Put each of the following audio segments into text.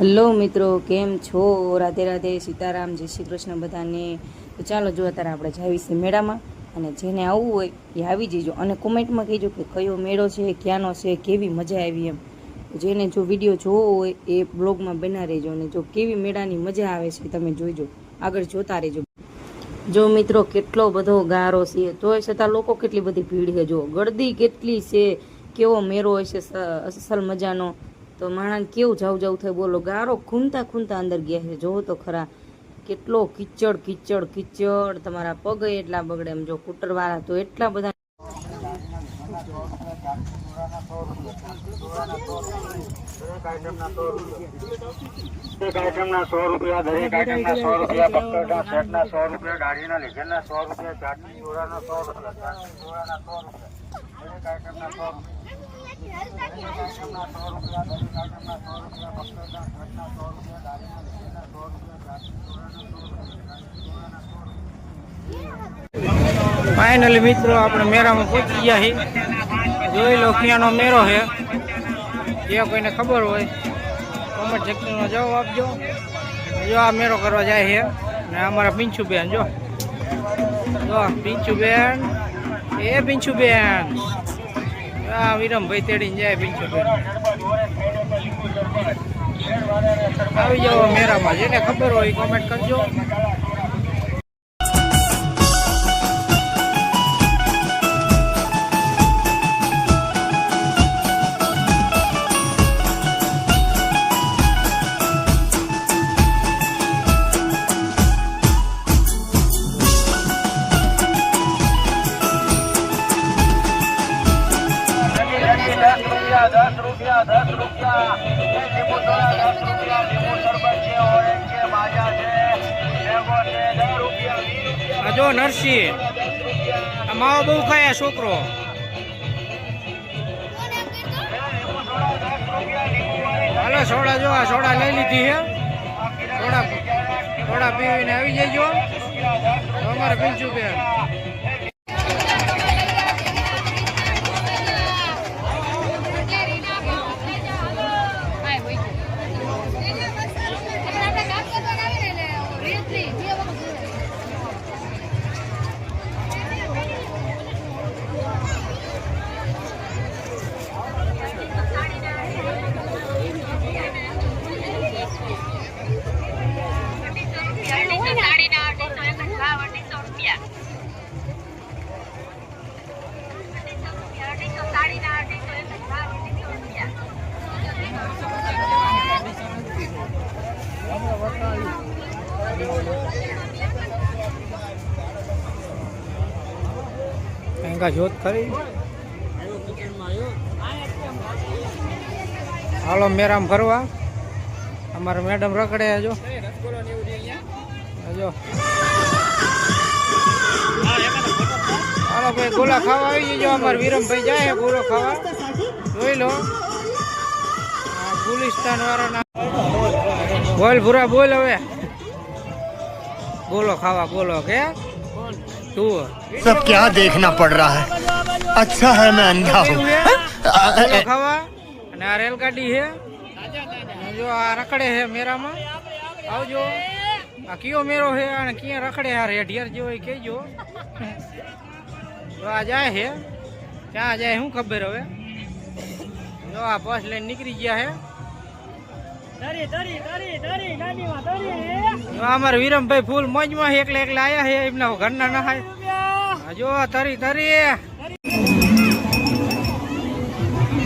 Hello મિત્રો, કેમ છો? રાધે રાધે, સીતારામ, જય શ્રી કૃષ્ણ બધાને. તો ચાલો જો અત્યારે આપણે જાવી મેળામાં, અને જેને આવવું હોય એ આવી જજો. અને કોમેન્ટમાં કહેજો કે કયો મેળો છે, ક્યાંનો છે, કેવી મજા આવી એમ. જેને જો વીડિયો જોવો હોય એ બ્લોગમાં બના રહેજો, અને જો કેવી મેળાની મજા આવે છે તમે જોઈજો. આગળ જોતા રહેજો. જો મિત્રો, કેટલો બધો ગારો છે, તોય છતાં લોકો કેટલી બધી ભીડ છે. જો ગળદી કેટલી છે, કેવો મેળો છે અસલ મજાનો. તો માણસ કેવું જાવ જાવ થાય બોલો, ગારો ખૂનતા ખૂનતા અંદર ગયા છે. જોવો તો ખરા, કેટલો કિચડ કિચડ કિચડ, તમારા પગ એટલા બગડે એમ જો કુટરવાળા તો એટલા બધા દરેક આઈટમના સો રૂપિયા દરેક આઈટમના સો રૂપિયા પક્કડના સેટના સો રૂપિયા દાઢીના લીધેના સો રૂપિયા ચાટની ચોરાના સો રૂપિયા ચાટની ચોરાના સો રૂપિયા દરેક આઈટમના સો રૂપિયા દરેક આઈટમના સો રૂપિયા દરેક આઈટમના સો રૂપિયા પક્કડના સેટના સો રૂપિયા દાઢીના લીધેના સો રૂપિયા ચાટની ચોરાના સો રૂપિયા ફાઇનલી મિત્રો આપણે મેળામાં પહોંચી ગયા છીએ જોઈ લો ક્યાંનો મેળો છે જે કોઈને ખબર હોય કોમેન્ટ સેક્શનમાં જવાબ આપજો. જો આ મેળો કરવા જાય છે. ને અમારા પિંચુબેન જો. જો પિંચુબેન એ પિંચુબેન આ વિરમભાઈ તેડીને જાય પિંચુબેન આવી જાઓ મેળામાં જેને ખબર હોય કોમેન્ટ કરજો. જો નરસિંહ માવો બહુ ખાય છોકરો. હાલો, સોડા જો, આ સોડા લઈ લીધી હે. સોડા સોડા પીવીને આવી જજો. અમારે પીંચું બેન કંઈકા જોત ખરી હાલો મેરામ ફરવા અમારા મેડમ રખડે જો. જો. હાલો ભાઈ, ગોલા ખાવા આવી જજો. અમારે વિરમભાઈ જાય ગોલો ખાવા. જોઈ લો. ગુલિસ્તાન વાળાના બોલ ભૂરા, બોલ હવે. ગોલો ખાવા, ગોલો કે તું सब क्या देखना पड़ रहा है अच्छा है मैं अंधा हूँ ગોલો ખાવા અને આ રેલગાડી છે અને જો આ રખડે છે મેરામાં આવજો આ કયો મેરો છે અને ક્યાં રખડે આ રેઢિયાર જેવો એ કહેજો જો આ જાય છે ક્યાં જાય શું ખબર હવે જો આ બસ લઈને નીકળી ગયા છે જો અમારા વિરમભાઈ ફૂલ મોજમાં એકલા એકલા આયા છે એમના ઘરના ના હાય. જો તરી તરી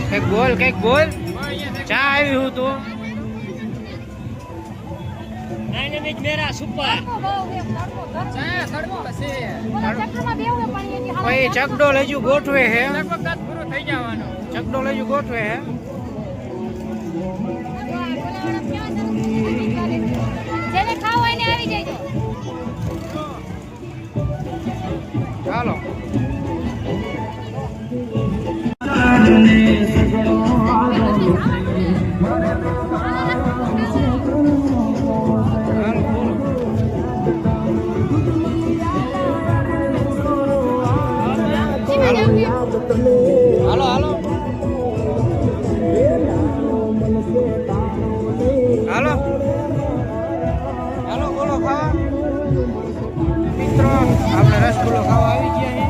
કંઈક બોલ કંઈક બોલ. ચા આવી હું તું. ભાઈ ચકડો લેજુ ગોઠવે હે. ચકડો લેજુ ગોઠવે હે. રસગુલ્લો ખાવા આવી ગયા છે.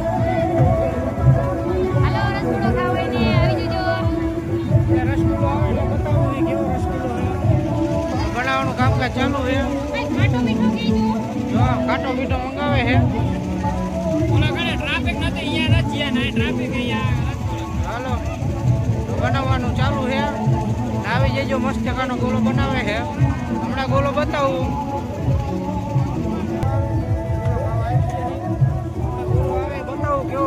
હાલો રસગુલ્લો ખાવો હોય ને આવી જજો. એટલે રસગુલ્લો આવે એટલે બતાવું છે કેવો રસગુલ્લો છે. બનાવવાનું કામકાજ ચાલુ છે. ખાટો મીઠો કહેજો જો આ ખાટો મીઠો મંગાવે છે. હાલો બનાવવાનું ચાલુ છે. આવી જજો મસ્ત કાનો ગોલો બનાવે છે. હમણાં ગોલો બતાવું.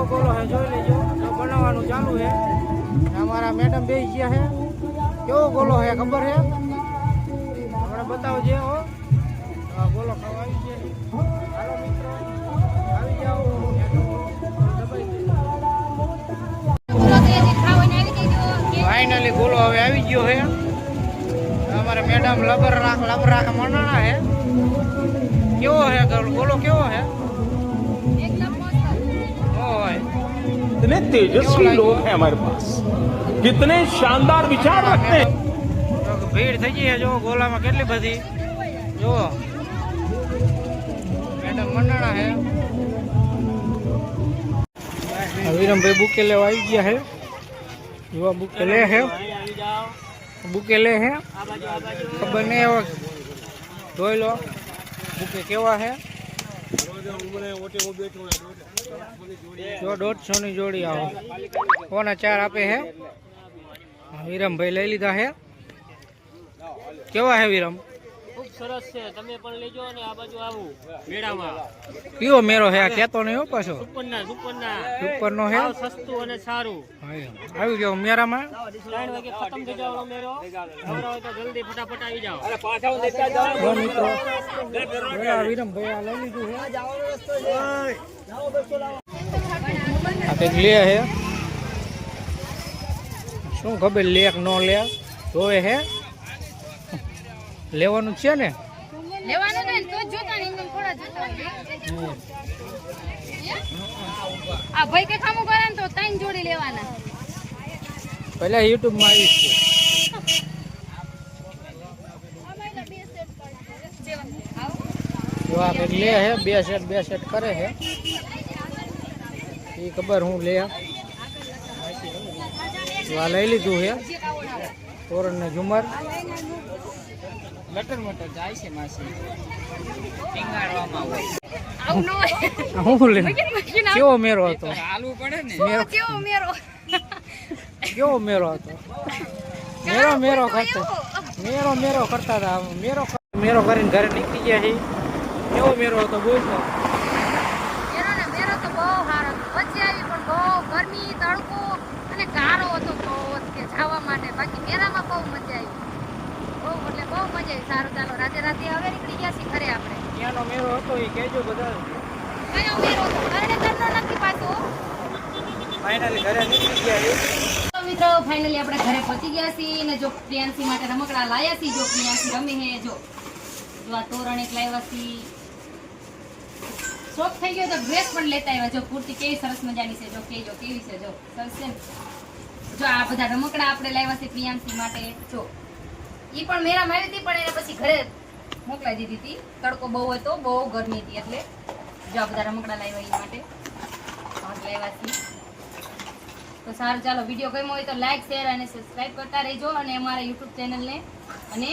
બતાવું હે છે જોઈ લેજો બનાવવાનું ચાલુ છે. અમારા મેડમ બે ગયા છે. કેવો ગોલો છે, ખબર છે? હમણાં બતાવજે, હો. ગોલો ખાવા આવી ગયા. છે. હાલો મિત્રો, આવી જાઓ. ફાઇનલી ગોલો હવે આવી ગયો છે. અમારે મેડમ લબર રાખ લબર રાખ મનાણા છે. કેવો છે ગોલો- કેવો છે? कितने तेजस्वी लोग हैं हमारे पास कितने शानदार विचार रखते हैं તો ભીડ થઈ ગઈ છે જો ગોલામાં કેટલી બધી જુઓ મેડમ મનાણા છે વિરમભાઈ બુકે લેવા આવી ગયા છે જો બુકે લે છે બુકે લે છે ખબર નહીં હવે જોઈ લો બુકે કેવા છે જો દોઢસો ની જોડી આવો. કોના ચાર આપે હે? વિરમભાઈ લઈ લીધા હે? કેવા હે વિરમ? સરસ છે. તમે પણ લેજો અને આ બાજુ આવું. મેળામાં. કયો મેરો હે આ કેતો નહીં હો પાછો. સુપરના સુપરના ઉપરનો હે સસ્તું અને સારું. હા. આવી ગયો મેરામાં 3 વાગે ખતમ થઈ જાવ મેળો. ખબર હોય તો જલ્દી ફટાફટ આવી જાઓ. જો મિત્રો પેલા વિરમભાઈ આ લઈ લીધું છે. આ કંઈક લે હે શું ખબર લેખ નો લે? જોવે છે? લેવાનું છે ને? લેવાનું ને તો જ જોતા ને એમ થોડા જોતા આ ભાઈ કે ખામું કરે ને તો ત્રણ જોડી લેવાના. પહેલા આવીશ છે. જો લે હે બે સેટ બે સેટ કરે છે એ ખબર હું લે. આ લઈ લીધું છે તોરણ ને ઝુમર. લટર મટર જાય છે માસી. ટીંગાડવામાં હોય. હું લે મગીન મગીન આવું. કેવો મેરો હતો? કેવો કેવો મેરો? કેવો મેરો હતો? મેરો મેરો કરતો મેરો મેરો કરતા હતા. મેરો મેરો કરીને ઘરે નીકળી ગયા છે કેવો મેરો હતો બોલતો મેરો ને મેરો તો બહુ સારો હતો વચ્ચે આવી પણ બહુ ગરમી તડકો અને ગારો હતો બહુ જ કે જવા માટે બાકી મેરામાં બહુ મજા આવી બહુ એટલે બહુ મજા આવી સારું ચાલો રાતે રાતે હવે નીકળી ગયા છીએ ઘરે આપણે. ત્યાંનો મેરો હતો એ કહેજો બધા કયો મેરો હતો? કરણેતરનો નથી પાછો ફાઇનલી ઘરે નીકળી ગયા મિત્રો ફાઇનલી આપણે ઘરે પહોંચી ગયા છીએ અને જો પ્રિયાંશી માટે રમકડા લાયા છીએ જો પ્રિયાંશી રમે હે જો. જો આ તોરણ એક લાવ્યા છીએ. શોખ થઈ ગયો તો ડ્રેસ પણ લેતા આવ્યા. જો કુર્તી કેવી સરસ મજાની છે જો કેજો કેવી છે જો. સરસ છે જો આ બધા રમકડા આપણે લાવ્યા છે પ્રિયાંશી માટે જો. એ પણ મેરામાં આવી હતી પણ એને પછી ઘરે મોકલાઈ દીધી હતી. તડકો બહુ હતો, બહુ ગરમી હતી એટલે જો બધા રમકડા લાવ્યા એ માટે. લાવ્યા છીએ તો સારું, ચાલો, વીડિયો ગમ્યો હોય તો લાઈક શેર અને સબસ્ક્રાઈબ કરતા રહેજો અને અમારા યુટ્યુબ ચેનલને અને